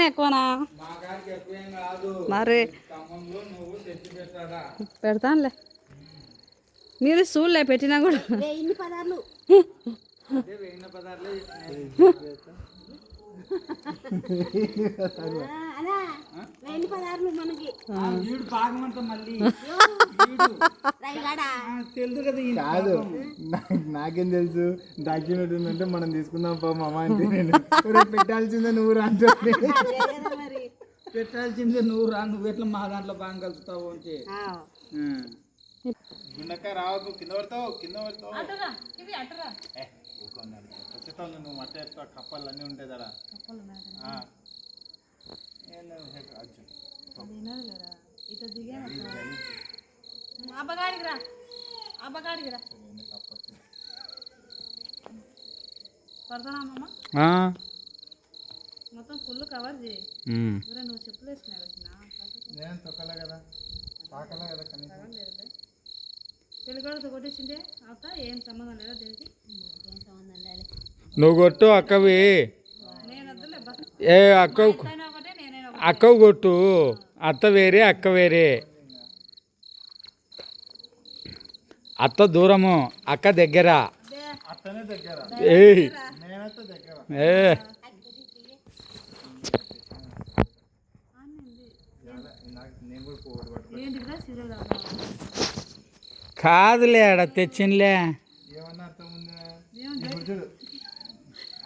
కన్నా ఎక్కువనా? మరి పెడతానులే. మీరు చూడలే పెట్టినా కూడా. ఇన్ని పదార్లే మనకి? వీడు పాకమంట మళ్ళీ. తెలుసు కదా కాదు. నాకేం తెలుసు? డాక్యుమెంట్ ఉందంటే మనం తీసుకుందాం పా మామ అంటే నేను. "ఒరేయ్, పెట్టాల్సిందే నువ్వు మరి. పెట్టాల్సిందే నువ్వు రా నువ్వు ఎట్లా మా దాంట్లో బాగా కలుపుతావు అంటే ఆ. గుండకాయ రావద్దు కింద పడతావు కింద పడతావు. ఖచ్చితంగా నువ్వు మట్ట కప్పలు అన్నీ ఉంటాయి కదా అబ్బగాడికి రా అబ్బగాడికి రా మొత్తం ఫుల్ కవర్ చేయి. నువ్వు చెప్పులు వేసుకున్నావు వచ్చిన నేను తొక్కలే కదా. పాకలే కదా కనీసం. పెళ్ళిగడతో కొట్టించింటే అవుతా ఏం సంబంధం లేదా దేనికి? ఏం సంబంధం లేదు. నువ్వు కొట్టు అక్కవి. నేను వద్దులే ఏ అక్క అక్కవు కొట్టు. అత్త వేరే అక్క వేరే. అత్త దూరము అక్క దగ్గర. ఏ. కాదులే ఆడ తెచ్చిందిలే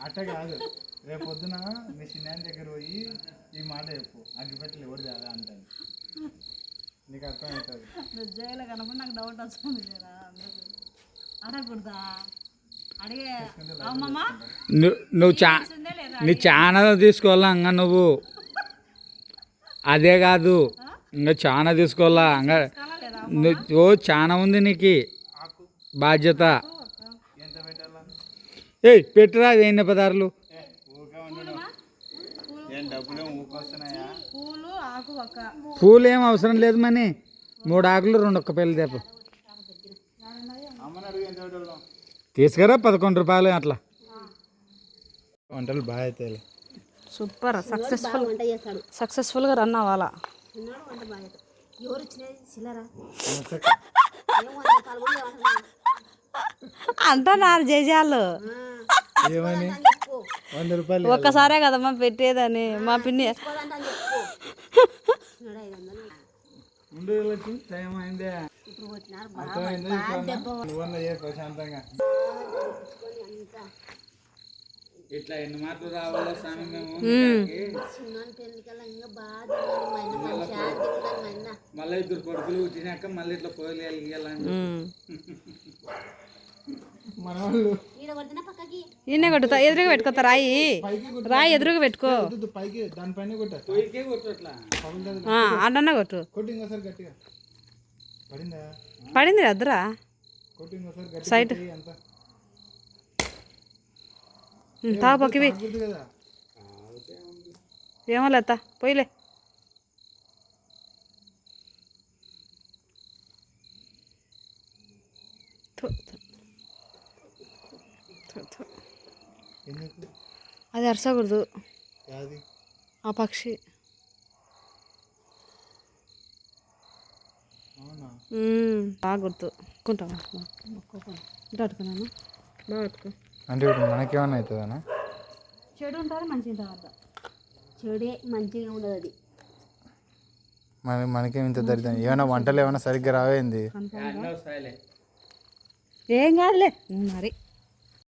అట్ట కాదు. రేపు పొద్దున మీ చిన్న దగ్గర పోయి ఈ మాట చెప్పు. అగ్గిపెట్టలు ఎవరు చాలా అంటాను నీకు అర్థం అవుతుంది నువ్వు జైలు కనపడి నాకు డౌట్ వస్తుంది అడగకూడదా? అడిగే. నువ్వు చా నీ చాలా తీసుకోవాలా ఇంకా నువ్వు? అదే కాదు. ఇంకా చాలా తీసుకోవాలా లేదా నువ్వు ఓ చాలా ఉంది నీకు. బాధ్యత. ఏయ్ పెట్టురా వేయిన పదార్లు పూలు ఆకు ఒక్క పూలు ఏం అవసరం లేదు మని. మూడు ఆకులు రెండు ఒక్క పిల్లలు తెప్ప. తీసుకురా పదకొండు రూపాయలు అట్లా. వంటలు బాగా అవుతాయి సూపర్. సక్సెస్ఫుల్ సక్సెస్ఫుల్గా రన్ అవ్వాలా? లేవంటున్నాడు. అంటున్నారు జేజాలు. ఏమని? వంద రూపాయలు ఒక్కసారే కదమ్మా పెట్టేదని. మా పిన్ని ఇట్లా ఎన్ని మాటలు రావాలో స్వామి మేము మళ్ళీ ఇద్దరు కొడుకులు పుట్టినాక మళ్ళీ ఇట్లా పోయి ఇవ్వాలని మన ఈయనే కొట్టుతా ఎదురుగా పెట్టుకోతా రాయి రాయి ఎదురుగా పెట్టుకో దానిపైన కొట్టా పడిందా అద్దరా అంత తాగు పక్కివి ఏమో లేత పోయిలే ఎందుకు? అది అరసకూడదు. ఆ పక్షి. బాగా గుర్తు. అట్టుకున్నాను బాగా అట్టుకో అంటే ఇప్పుడు మనకేమన్నా అవుతుందనా? చెడు ఉంటుంది మంచి ఉంటుంది. చెడే మంచిగా ఉండదు అది మన మనకేం ఇంత దరిద్రం? ఏమైనా వంటలు ఏమైనా సరిగ్గా రావేంది? ఏం కాదులే. మరి